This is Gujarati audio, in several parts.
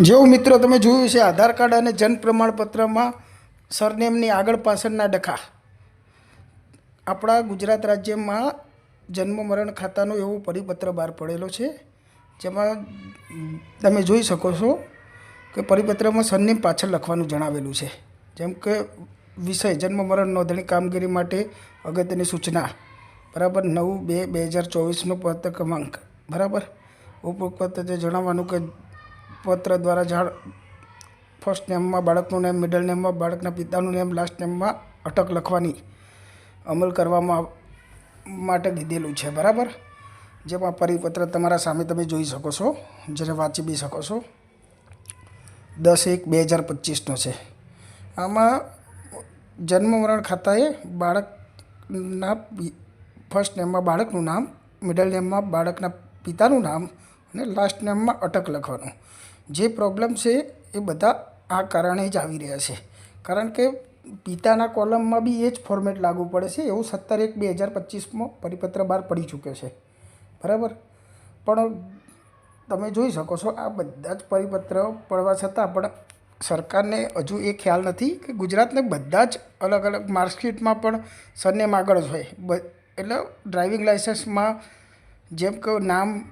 જેવું મિત્રો તમે જોયું છે, આધાર કાર્ડ અને જન્મ પ્રમાણપત્રમાં સરનેમની આગળ પાછળના ડખા. આપણા ગુજરાત રાજ્યમાં જન્મ મરણ ખાતાનો એવો પરિપત્ર બહાર પડેલો છે, જેમાં તમે જોઈ શકો છો કે પરિપત્રમાં સરનેમ પાછળ લખવાનું જણાવેલું છે. જેમ કે વિષય, જન્મ મરણ નોંધણી કામગીરી માટે અગત્યની સૂચના, બરાબર નવ બે બે હજાર ચોવીસનો પત્ર ક્રમાંક બરાબર? ઉપરોક્ત જણાવવાનું કે પત્ર દ્વારા જાણ ફર્સ્ટ નેમમાં બાળકનું નેમ મિડલ નેમમાં બાળકના પિતાનું નેમ લાસ્ટ નેમમાં અટક લખવાની અમલ કરવામાં માટે કીધેલું છે, બરાબર? જેમાં પરિપત્ર તમારા સામે તમે જોઈ શકો છો જેને વાંચી બી શકો છો. દસ એક બે હજાર પચીસનો છે. આમાં જન્મ મરણ ખાતાએ બાળકના ફર્સ્ટ નેમમાં બાળકનું નામ મિડલ નેમમાં બાળકના પિતાનું નામ અને લાસ્ટ નેમમાં અટક લખવાનું. જે પ્રોબ્લેમ છે એ બધા આ કારણે જ આવી રહ્યા છે. કારણ કે પિતાના કોલમમાં બી એ જ ફોર્મેટ લાગુ પડે છે. એવું સત્તર એક બે હજાર પચીસમાં પરિપત્ર બહાર પડી ચૂક્યો છે. બરાબર? પણ તમે જોઈ શકો છો, આ બધા જ પરિપત્ર પડવા છતાં પણ સરકારને હજુ એ ખ્યાલ નથી કે ગુજરાતને બધા જ અલગ અલગ માર્કશીટમાં પણ સરનેમ આગળ જ હોય. એટલે ડ્રાઇવિંગ લાઇસન્સમાં જેમ કે નામ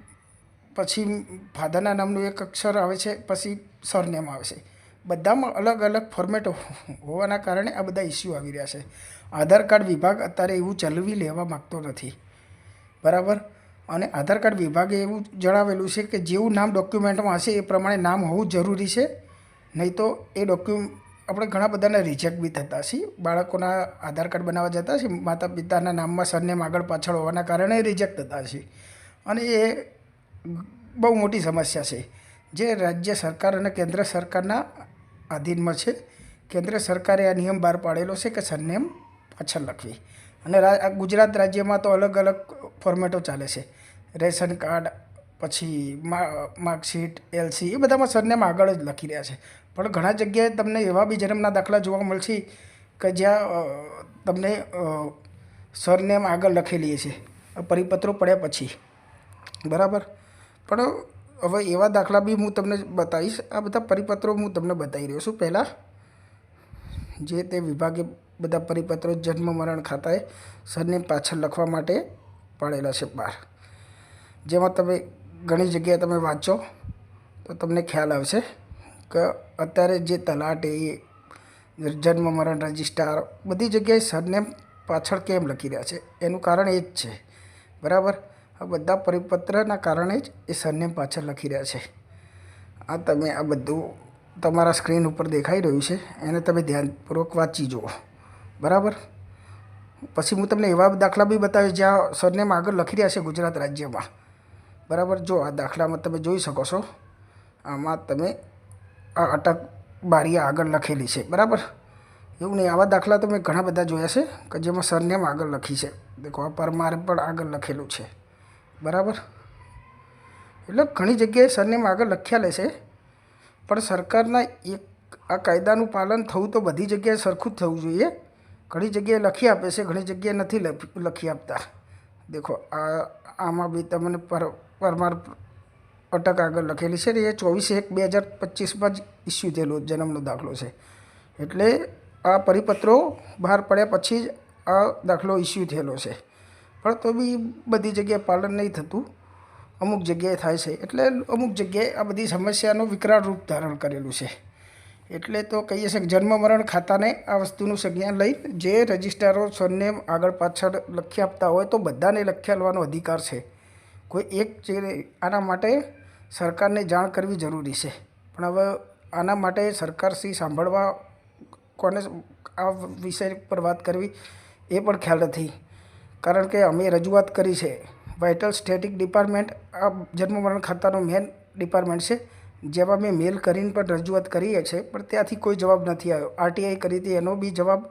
પછી ફાધરના નામનું એક અક્ષર આવે છે, પછી સરનેમ આવે છે. બધામાં અલગ અલગ ફોર્મેટ હોવાના કારણે આ બધા ઇસ્યુ આવી રહ્યા છે. આધાર કાર્ડ વિભાગ અત્યારે એવું ચલવી લેવા માગતો નથી. બરાબર? અને આધાર કાર્ડ વિભાગે એવું જણાવેલું છે કે જેવું નામ ડોક્યુમેન્ટમાં હશે એ પ્રમાણે નામ હોવું જરૂરી છે. નહીં તો એ ડોક્યુ આપણે ઘણા બધાને રિજેક્ટ બી થતા છીએ બાળકોના આધાર કાર્ડ બનાવવા જતા છીએ માતા પિતાના નામમાં સરનેમ આગળ પાછળ હોવાના કારણે રિજેક્ટ થતા છીએ અને એ બહુ મોટી સમસ્યા છે. જે રાજ્ય સરકાર અને કેન્દ્ર સરકારના આધીનમાં છે. કેન્દ્ર સરકારે આ નિયમ બહાર પાડેલો છે કે સરનેમ પાછળ લખવી. અને ગુજરાત રાજ્યમાં તો અલગ અલગ ફોર્મેટો ચાલે છે. રેશન કાર્ડ, પછી માર્કશીટ, એલસી એ બધામાં સરનેમ આગળ જ લખી રહ્યા છે. પણ ઘણા જગ્યાએ તમને એવા બી જન્મના દાખલા જોવા મળશે કે જ્યાં તમને સરનેમ આગળ લખેલી છે. પરિપત્રો પડ્યા પછી. બરાબર? પણ હવે એવા દાખલા બી હું તમને બતાવીશ. આ બધા પરિપત્રો હું તમને બતાવી રહ્યો છું પહેલાં. જે તે વિભાગે બધા પરિપત્રો જન્મ, મરણ ખાતાએ સરને પાછળ લખવા માટે પાડેલા છે બહાર. જેમાં તમે ઘણી જગ્યાએ તમે વાંચો તો તમને ખ્યાલ આવશે કે અત્યારે જે તલાટી જન્મ, મરણ રજિસ્ટ્રાર બધી જગ્યાએ સરનેમ પાછળ કેમ લખી રહ્યા છે? એનું કારણ એ જ છે. બરાબર? આ બધા પરિપત્રના કારણે જ એ સરનેમ પાછળ લખી રહ્યા છે. આ તમે આ બધું તમારા સ્ક્રીન ઉપર દેખાઈ રહ્યું છે, એને તમે ધ્યાનપૂર્વક વાંચી જુઓ. બરાબર? પછી હું તમને એવા દાખલા બી બતાવીશ જ્યાં સરનેમ આગળ લખી રહ્યા છે ગુજરાત રાજ્યમાં. બરાબર? જો આ દાખલામાં તમે જોઈ શકો છો, આમાં તમે આ અટક બારી આગળ લખેલી છે. બરાબર? એવું નહીં, આવા દાખલા તમે ઘણા બધા જોયા છે કે જેમાં સરનેમ આગળ લખી છે. દેખો, આ પરમાર પણ આગળ લખેલું છે. બરાબર? એટલે ઘણી જગ્યાએ સરનેમ આગળ લખ્યા લે છે. પણ સરકારના એક આ કાયદાનું પાલન થવું તો બધી જગ્યાએ સરખું જ થવું જોઈએ. ઘણી જગ્યાએ લખી આપે છે, ઘણી જગ્યાએ નથી લખ- લખી આપતા. દેખો, આ, આમાં બી તમને પર, પરમાર અટક આગળ લખેલી છે ને, એ ચોવીસ એક બે હજાર પચીસમાં જ ઇસ્યુ થયેલો, જન્મનો દાખલો છે. એટલે આ પરિપત્રો બહાર પડ્યા પછી જ આ દાખલો ઇસ્યુ થયેલો છે. પણ તો બી બધી જગ્યાએ પાલન નહીં થતું. અમુક જગ્યાએ થાય છે. એટલે અમુક જગ્યાએ આ બધી સમસ્યાનું વિકરાળ રૂપ ધારણ કરેલું છે. એટલે તો કહીએ છીએ કે જન્મ, મરણ ખાતાને આ વસ્તુનું સંજ્ઞાન લઈ જે રજિસ્ટ્રારો સરનેમ આગળ પાછળ લખી આપતા હોય તો બધાને લખી આપવાનો અધિકાર છે. કોઈ એક જે આના માટે સરકારને જાણ કરવી જરૂરી છે. પણ હવે આના માટે સરકારશ્રી સાંભળવા કોને આ વિષય પર વાત કરવી એ પણ ખ્યાલ નથી. કારણ કે અમે રજૂઆત કરી છે. વાઇટલ સ્ટેટિક ડિપાર્ટમેન્ટ આ જન્મ મરણ ખાતાનું મેન ડિપાર્ટમેન્ટ છે. જેમાં મેં મેલ કરીને પણ રજૂઆત કરીએ છે પણ ત્યાંથી કોઈ જવાબ નથી આવ્યો. આરટીઆઈ કરી હતી, એનો બી જવાબ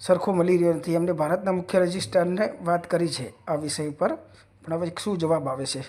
સરખો મળી રહ્યો નથી. એમને ભારતના મુખ્ય રજિસ્ટ્રારને વાત કરી છે આ વિષય પર પણ હવે શું જવાબ આવે છે?